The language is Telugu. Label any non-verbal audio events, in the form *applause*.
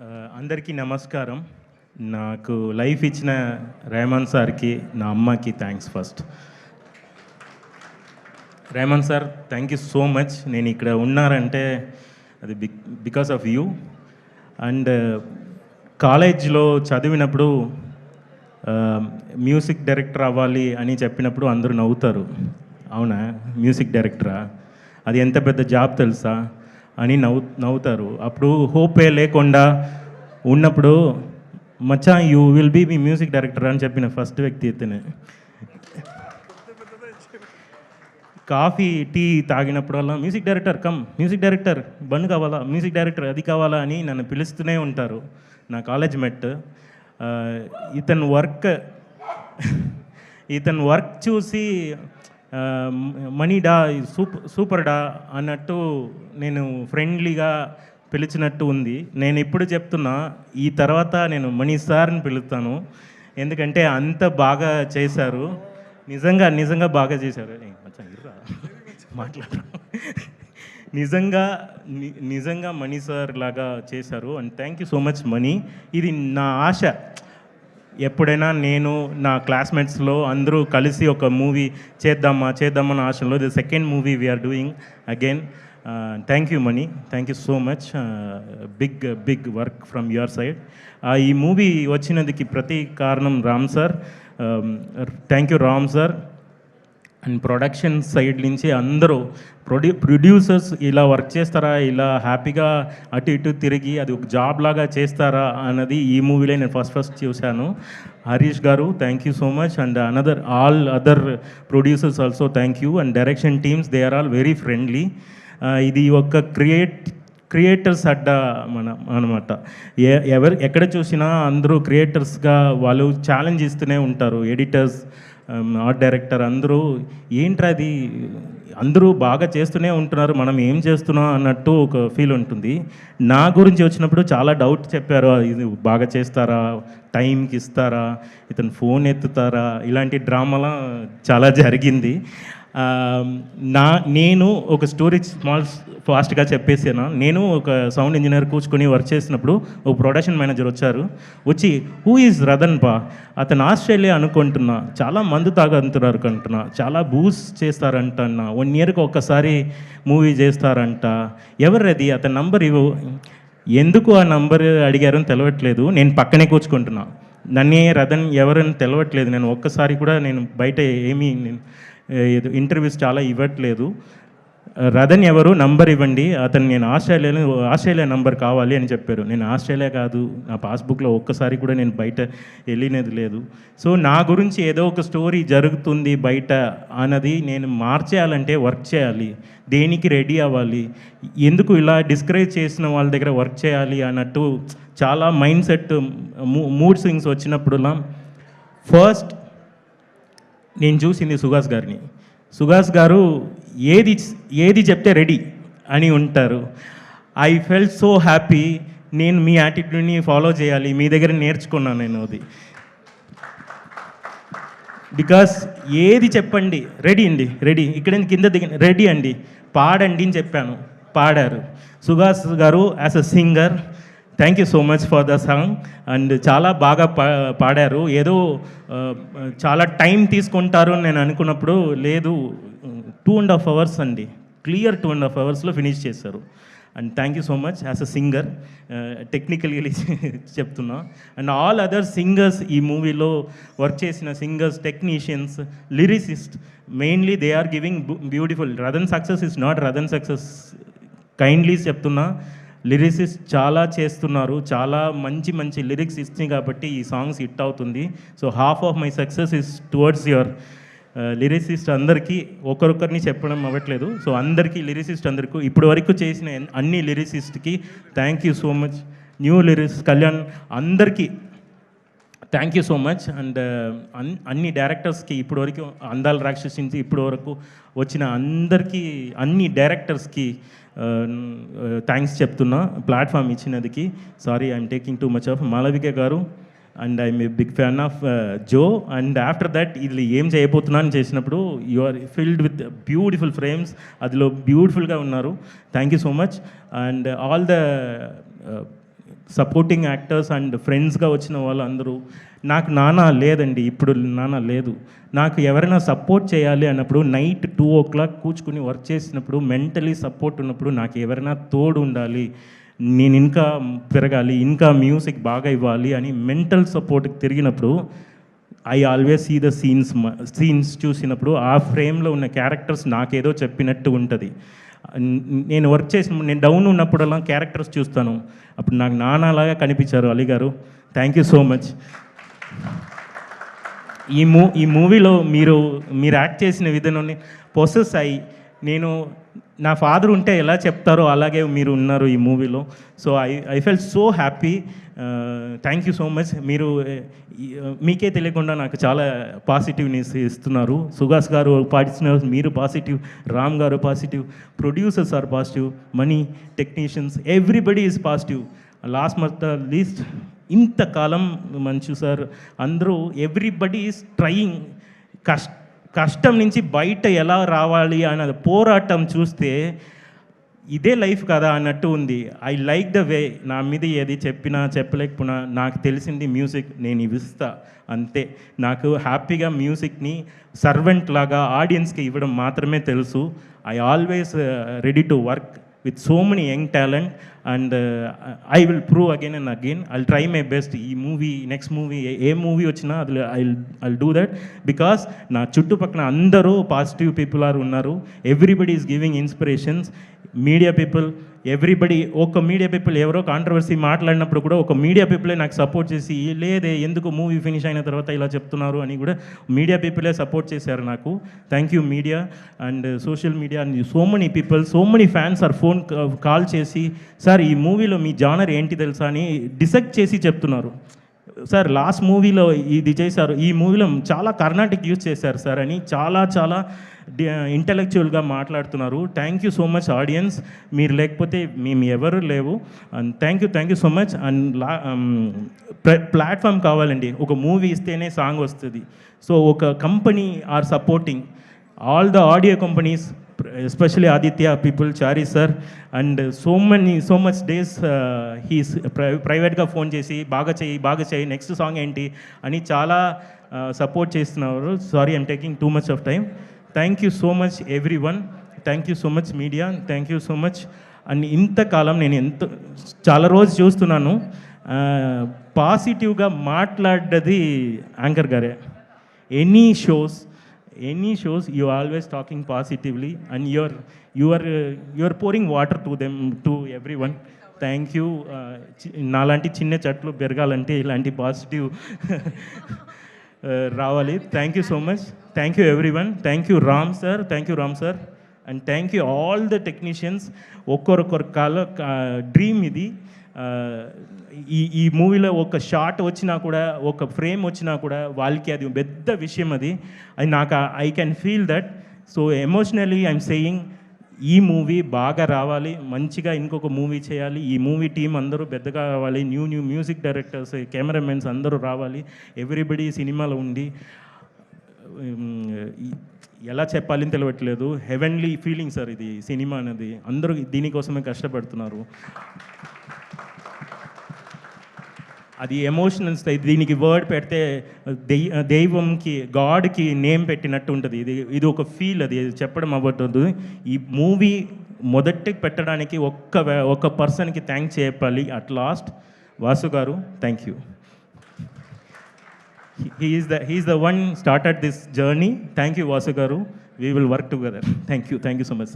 అందరికీ నమస్కారం. నాకు లైఫ్ ఇచ్చిన రేమన్ సార్కి నా అమ్మకి thanks first Raman sir thank you so much నేను ఇక్కడ ఉన్నారంటే అది బిక్ బికాస్ ఆఫ్ యూ అండ్ కాలేజ్లో చదివినప్పుడు మ్యూజిక్ డైరెక్టర్ అవ్వాలి అని చెప్పినప్పుడు అందరూ నవ్వుతారు. అవునా? మ్యూజిక్ డైరెక్టరా అది ఎంత పెద్ద జాబ్ తెలుసా? అని నవ్వు నవ్వుతారు. అప్పుడు హోపే లేకుండా ఉన్నప్పుడు మచ్చా you will be me music director అని చెప్పిన ఫస్ట్ వ్యక్తి ఇతనే coffee tea తాగినప్పుడల్లా music director come music director bund కావాలా మ్యూజిక్ డైరెక్టర్ అది కావాలా అని నన్ను పిలుస్తూనే ఉంటారు నా కాలేజ్ మెట్. ఆ, ఇతని వర్క్ ఇతని వర్క్ చూసి ఆ, మనీ డా సూపర్ సూపర్ డా అన్నట్టు నేను ఫ్రెండ్లీగా పిలిచినట్టు ఉంది. నేను ఇప్పుడు చెప్తున్నా ఈ తర్వాత నేను మనీ సార్ని పిలుస్తాను. ఎందుకంటే అంత బాగా చేశారు. నిజంగా నిజంగా బాగా చేశారు. ఏయ్, నిజంగా ని- నిజంగా మనీ సార్ లాగా చేశారు. And thank you so much Mani. ఇది నా ఆశ. ఎప్పుడైనా నేను నా క్లాస్మేట్స్లో అందరూ కలిసి ఒక మూవీ చేద్దామా చేద్దామన్న ఆశలో the second movie we're doing again thank you Mani thank you so much big big work from your side ఈ మూవీ వచ్చినందుకు ప్రతి కారణం Ram sir thank you Ram sir and production side నుంచి అందరూ ప్రొడ్యూ ప్రొడ్యూసర్స్ ఇలా వర్క్ చేస్తారా? ఇలా హ్యాపీగా అటు ఇటు తిరిగి అది ఒక జాబ్ లాగా చేస్తారా? అన్నది ఈ మూవీలో నేను ఫస్ట్ ఫస్ట్ చూశాను. హరీష్ గారు thank you so much and another all other producers also thank you and direction teams they are all very friendly ఇది ఒక క్రియేట్ క్రియేటర్స్ అడ్డ మన అనమాట. ఏ ఎవరు ఎక్కడ చూసినా అందరూ క్రియేటర్స్గా వాళ్ళు ఛాలెంజ్ ఇస్తూనే ఉంటారు. ఎడిటర్స్ ఆర్ట్ డైరెక్టర్ అందరూ ఏంట్రా అది అందరూ బాగా చేస్తూనే ఉంటున్నారు మనం ఏం చేస్తున్నాం? అన్నట్టు ఒక ఫీల్ ఉంటుంది. నా గురించి వచ్చినప్పుడు చాలా డౌట్ చెప్పారు ఇది బాగా చేస్తారా? టైంకి ఇస్తారా? ఇతను ఫోన్ ఎత్తుతారా? ఇలాంటి డ్రామాలా చాలా జరిగింది. నా నేను ఒక స్టోరీ స్మాల్ ఫాస్ట్గా చెప్పేసాను? నేను ఒక సౌండ్ ఇంజనీర్ కూర్చుకొని వర్క్ చేసినప్పుడు ఒక ప్రొడక్షన్ మేనేజర్ వచ్చారు. వచ్చి హూ ఈజ్ రదన్ పా అతను ఆస్ట్రేలియా అనుకుంటున్నా. చాలా మందు తాగంతున్నారు అంటున్నా చాలా బూస్ చేస్తారంట అన్న వన్ ఇయర్కి ఒక్కసారి మూవీ చేస్తారంట. ఎవరది అతని నంబర్ ఇవ్వు. ఎందుకు ఆ నంబర్ అడిగారని తెలవట్లేదు. నేను పక్కనే కూర్చుకుంటున్నా. నన్నే రథన్ ఎవరని తెలవట్లేదు. నేను ఒక్కసారి కూడా నేను బయట ఏమీ నేను ఇంటర్వ్యూస్ చాలా ఇవ్వట్లేదు. రథన్ ఎవరు? నంబర్ ఇవ్వండి. అతను నేను ఆస్ట్రేలియాలో ఆస్ట్రేలియా నంబర్ కావాలి అని చెప్పారు. నేను ఆస్ట్రేలియా కాదు. నా పాస్బుక్లో ఒక్కసారి కూడా నేను బయట వెళ్ళినది లేదు. సో నా గురించి ఏదో ఒక స్టోరీ జరుగుతుంది బయట అన్నది నేను మార్చేయాలంటే వర్క్ చేయాలి. దేనికి రెడీ అవ్వాలి? ఎందుకు ఇలా డిస్కరేజ్ చేసిన వాళ్ళ దగ్గర వర్క్ చేయాలి అన్నట్టు చాలా మైండ్ సెట్ మూడ్ స్వింగ్స్ వచ్చినప్పుడులా. ఫస్ట్ నేను చూసింది సుహాస్ గారిని. సుహాస్ గారు ఏది ఏది చెప్తే రెడీ అని ఉంటారు. ఐ ఫెల్ట్ సో హ్యాపీ నేను మీ యాటిట్యూడ్ని ఫాలో చేయాలి. మీ దగ్గర నేర్చుకున్నాను నేను అది. బికాస్ ఏది చెప్పండి రెడీ అండి రెడీ. ఇక్కడ కింద దిగ రెడీ అండి. పాడండి అని చెప్పాను. పాడారు. సుహాస్ గారు as a singer thank you so much for the song and చాలా బాగా పా పాడారు. ఏదో చాలా టైం తీసుకుంటారు అని నేను అనుకున్నప్పుడు లేదు. టూ అండ్ హాఫ్ అవర్స్ అండి. క్లియర్ టూ అండ్ హాఫ్ అవర్స్లో ఫినిష్ చేశారు. And thank you so much as a singer టెక్నికల్గా చెప్తున్నా. అండ్ ఆల్ అదర్ సింగర్స్ ఈ మూవీలో వర్క్ చేసిన singers technicians lyricist mainly they are giving beautiful rather than success is not rather than success kindly చెప్తున్నా. లిరిసిస్ట్ చాలా చేస్తున్నారు. చాలా మంచి మంచి లిరిక్స్ ఇస్తుంది కాబట్టి ఈ సాంగ్స్ హిట్ అవుతుంది. So half of my success is towards your lyricist అందరికీ ఒకరొకరిని చెప్పడం అవ్వట్లేదు. సో అందరికీ లిరిసిస్ట్ అందరికీ ఇప్పటి వరకు చేసిన అన్ని లిరిసిస్ట్కి thank you so much. New lyrics Kalyan అందరికీ thank you so much. And అన్ అన్ని డైరెక్టర్స్కి ఇప్పటి వరకు అందాల రాక్షసించి ఇప్పటి వరకు వచ్చిన అందరికీ అన్ని డైరెక్టర్స్కి థ్యాంక్స్ చెప్తున్నా. ప్లాట్ఫామ్ ఇచ్చినందుకు. Sorry I'm taking too much of Malavika గారు. And I'm a big fan of Jo and after that ఇది ఏం చేయబోతున్నాను చేసినప్పుడు you are filled with beautiful frames అదిలో బ్యూటిఫుల్గా ఉన్నారు. Thank you so much and all the supporting actors and ఫ్రెండ్స్గా వచ్చిన వాళ్ళందరూ నాకు నాన్న లేదండి ఇప్పుడు నాన్న లేదు. నాకు ఎవరైనా సపోర్ట్ చేయాలి అన్నప్పుడు నైట్ టూ ఓ క్లాక్ కూర్చుకుని వర్క్ చేసినప్పుడు మెంటలీ సపోర్ట్ ఉన్నప్పుడు నాకు ఎవరైనా తోడు ఉండాలి. నేను ఇంకా పెరగాలి ఇంకా మ్యూజిక్ బాగా ఇవ్వాలి అని మెంటల్ సపోర్ట్కి తిరిగినప్పుడు I always see the scenes scenes చూసినప్పుడు ఆ ఫ్రేమ్లో ఉన్న క్యారెక్టర్స్ నాకేదో చెప్పినట్టు ఉంటుంది. నేను వర్క్ చేసిన నేను డౌన్ ఉన్నప్పుడల్లా క్యారెక్టర్స్ చూస్తాను. అప్పుడు నాకు నాన్నలాగా కనిపించారు అలీ గారు. థ్యాంక్ యూ సో మచ్ ఈ మూ ఈ మూవీలో మీరు మీరు యాక్ట్ చేసిన విధానాన్ని పొసెస్ అయ్యి నేను నా ఫాదర్ ఉంటే ఎలా చెప్తారో అలాగే మీరు ఉన్నారు ఈ మూవీలో. So I I fell so happy thank you so much మీరు uh, మీకే తెలియకుండా నాకు చాలా పాజిటివ్నెస్ ఇస్తున్నారు. సుహాస్ గారు పాటిస్తున్నారు మీరు పాజిటివ్ రామ్ గారు positive producers are positive Mani technicians everybody is positive last month least ఇంతకాలం మంచు సార్ అందరూ ఎవ్రీబడి ఈజ్ ట్రయింగ్ కష్ట కష్టం నుంచి బయట ఎలా రావాలి అన్నది పోరాటం చూస్తే ఇదే లైఫ్ కదా అన్నట్టు ఉంది. ఐ లైక్ ద వే నా మీద ఏది చెప్పినా చెప్పలేకపోయినా నాకు తెలిసింది మ్యూజిక్ నేను ఇవిస్తా అంతే. నాకు హ్యాపీగా మ్యూజిక్ని సర్వెంట్ లాగా ఆడియన్స్కి ఇవ్వడం మాత్రమే తెలుసు. I always ready to work with so many young talent and I will prove again and again I try my best ఈ మూవీ నెక్స్ట్ మూవీ ఏ మూవీ వచ్చినా అది I I do that because నా చుట్టుపక్కల అందరూ పాజిటివ్ పీపుల్ ఆర్ ఉన్నారు. Everybody is giving inspirations media people everybody ఒక మీడియా పీపుల్ ఎవరో కాంట్రవర్సీ మాట్లాడినప్పుడు కూడా ఒక మీడియా పీపులే నాకు సపోర్ట్ చేసి లేదే ఎందుకు మూవీ ఫినిష్ అయిన తర్వాత ఇలా చెప్తున్నారు? అని కూడా మీడియా పీపులే సపోర్ట్ చేశారు నాకు. Thank you media and social media and so many people so many fans are phone call చేసి సార్ ఈ మూవీలో మీ జానర్ ఏంటి తెలుసా? అని డిసెక్ట్ చేసి చెప్తున్నారు. సార్ లాస్ట్ మూవీలో ఇది చేశారు ఈ మూవీలో చాలా కర్ణాటిక్ యూజ్ చేశారు సార్ అని చాలా చాలా ఇంటలెక్చువల్గా మాట్లాడుతున్నారు. Thank you so much audience మీరు లేకపోతే మేము ఎవరు లేవు. And thank you thank you so much and law um, platform కావాలండి. ఒక మూవీ ఇస్తేనే సాంగ్ వస్తుంది. సో ఒక company are supporting all the audio companies especially Aditya people Chari sir and so many so much days he's ప్రైవేట్గా ఫోన్ చేసి బాగా చేయి బాగా చేయి నెక్స్ట్ సాంగ్ ఏంటి? అని చాలా uh, సపోర్ట్ చేస్తున్నారు. Sorry I'm taking too much of time thank you so much everyone thank you so much media thank you so much and ఇంతకాలం నేను ఎంత చాలా రోజు చూస్తున్నాను. Uh, పాజిటివ్గా మాట్లాడ్డది యాంకర్ గారే. Any shows any shows you always talking positively and your your your pouring water to them to everyone thank you నాలాంటి చిన్న చెట్లు పెరగాలంటే ఇలాంటి పాజిటివ్ *laughs* రావాలి. Thank you so much thank you everyone thank you Ram sir thank you Ram sir and thank you all the technicians ఒక్కొక్కరు కాల డ్రీమ్ ఇది. ఈ ఈ మూవీలో ఒక షాట్ వచ్చినా కూడా ఒక ఫ్రేమ్ వచ్చినా కూడా వాళ్ళకి అది పెద్ద విషయం అది. అది నాకు I can feel that so emotionally I'm saying ఈ మూవీ బాగా రావాలి. మంచిగా ఇంకొక మూవీ చేయాలి. ఈ మూవీ టీం అందరూ పెద్దగా రావాలి. New new music directors cameramens అందరూ రావాలి. ఎవ్రీబడి సినిమాలో ఉండి ఎలా చెప్పాలని తెలియట్లేదు హెవెన్లీ ఫీలింగ్ సార్ ఇది సినిమా అనేది. అందరూ దీనికోసమే కష్టపడుతున్నారు. అది ఎమోషనల్స్ దీనికి వర్డ్ పెడితే దెయ్ దైవంకి గాడ్కి నేమ్ పెట్టినట్టు ఉంటుంది. ఇది ఇది ఒక ఫీల్ అది చెప్పడం అవ్వట్లేదు. ఈ మూవీ మొదటి పెట్టడానికి ఒక్క ఒక పర్సన్కి థ్యాంక్స్ చెప్పాలి. అట్ లాస్ట్ వాసు గారు thank you he's the he's the one the this journey thank you thank you vasu garu we will work thank you you thank you so.